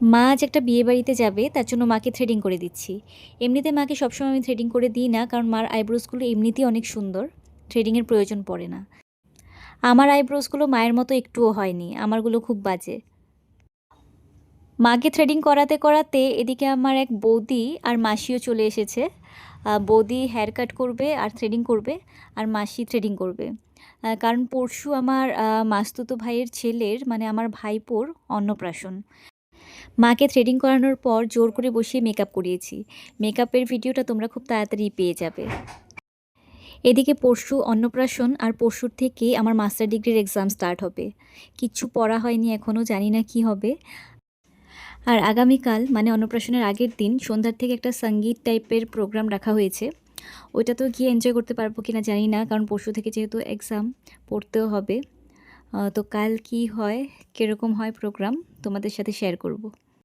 মা আজ একটা বিয়ে বাড়িতে যাবে, তার জন্য মাকে থ্রেডিং করে দিচ্ছি। এমনিতে মাকে সবসময় আমি থ্রেডিং করে দিই না, কারণ মার আইব্রোসগুলো এমনিতেই অনেক সুন্দর থ্রেডিংয়ের প্রয়োজন পড়ে না। আমার আইব্রোসগুলো মায়ের মতো একটুও হয়নি, আমারগুলো খুব বাজে। মাকে থ্রেডিং করাতে করাতে এদিকে আমার এক বৌদি আর মাসিও চলে এসেছে। বৌদি হেয়ার কাট করবে আর থ্রেডিং করবে, আর মাসি থ্রেডিং করবে। কারণ পরশু আমার মাস্তুতো ভাইয়ের ছেলের মানে আমার ভাইপোর অন্নপ্রাশন। মাকে থ্রেডিং করানোর পর জোর করে বসিয়ে মেকআপ করিয়েছি। মেকআপের ভিডিওটা তোমরা খুব তাড়াতাড়ি পেয়ে যাবে। এদিকে পরশু অন্নপ্রাশন আর পরশুর থেকে আমার মাস্টার ডিগ্রির এক্সাম স্টার্ট হবে। কিচ্ছু পড়া হয়নি এখনও জানি না কি হবে। আর আগামীকাল মানে অন্নপ্রাশনের আগের দিন, সন্ধ্যার থেকে একটা সংগীত টাইপের প্রোগ্রাম রাখা হয়েছে। ওইটা তো গিয়ে এনজয় করতে পারব কি না জানি না, কারণ পরশু থেকে যেহেতু এক্সাম পড়তেও হবে। তো কাল কি হয় কীরকম হয় প্রোগ্রাম তোমাদের সাথে শেয়ার করব।